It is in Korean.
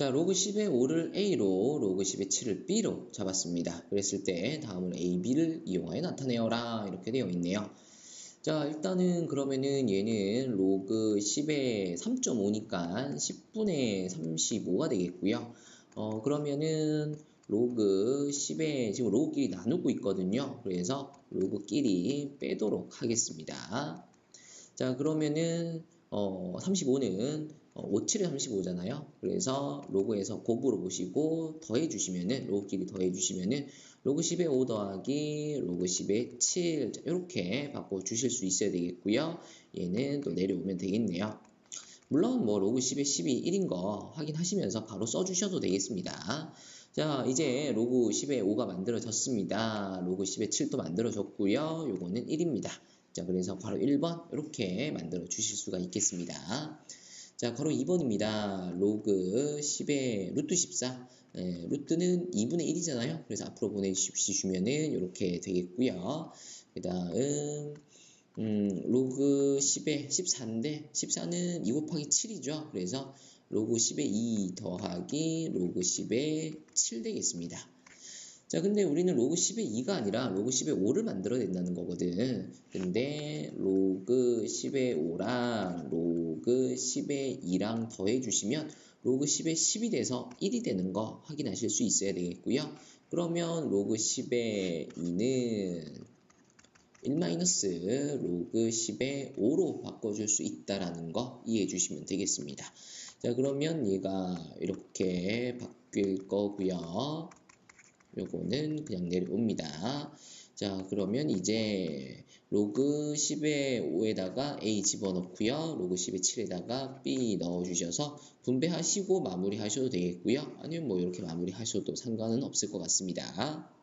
자, 로그 10의 5를 A로, 로그 10의 7을 B로 잡았습니다. 그랬을 때 다음은 A, B를 이용하여 나타내어라 이렇게 되어 있네요. 자, 일단은 그러면은 얘는 로그 10의 3.5니까 10분의 35가 되겠고요. 어, 그러면은 로그 10에 지금 로그끼리 나누고 있거든요. 그래서 로그끼리 빼도록 하겠습니다. 자, 그러면은 어, 35는 어, 57에 35잖아요. 그래서 로그에서 곱으로 보시고 더해주시면은 로그끼리 더해주시면은 로그 10의 5 더하기 로그 10의 7 이렇게 바꿔 주실 수 있어야 되겠고요. 얘는 또 내려오면 되겠네요. 물론 뭐 로그 10의 10이 1인 거 확인하시면서 바로 써주셔도 되겠습니다. 자 이제 로그 10의 5가 만들어졌습니다. 로그 10의 7도 만들어졌고요. 요거는 1입니다. 자 그래서 바로 1번 이렇게 만들어 주실 수가 있겠습니다. 자, 바로 2번입니다. 로그 10의 루트 14. 예, 루트는 2분의 1이잖아요. 그래서 앞으로 보내주시면은 이렇게 되겠고요. 그 다음, 음, 로그 10의 14인데, 14는 2 곱하기 7이죠. 그래서 로그 10의 2 더하기 로그 10의 7 되겠습니다. 자, 근데 우리는 로그 10의 2가 아니라 로그 10의 5를 만들어야 된다는 거거든. 근데 로그 10의 5랑 로그 10의 2랑 더해 주시면 로그 10의 10이 돼서 1이 되는 거 확인하실 수 있어야 되겠고요. 그러면 로그 10의 2는 1 로그 10의 5로 바꿔줄 수 있다라는 거 이해해 주시면 되겠습니다. 자, 그러면 얘가 이렇게 바뀔 거고요. 요거는 그냥 내려옵니다. 자, 그러면 이제 로그 10의 5에다가 A 집어넣고요. 로그 10의 7에다가 B 넣어주셔서 분배하시고 마무리하셔도 되겠고요. 아니면 뭐 이렇게 마무리하셔도 상관은 없을 것 같습니다.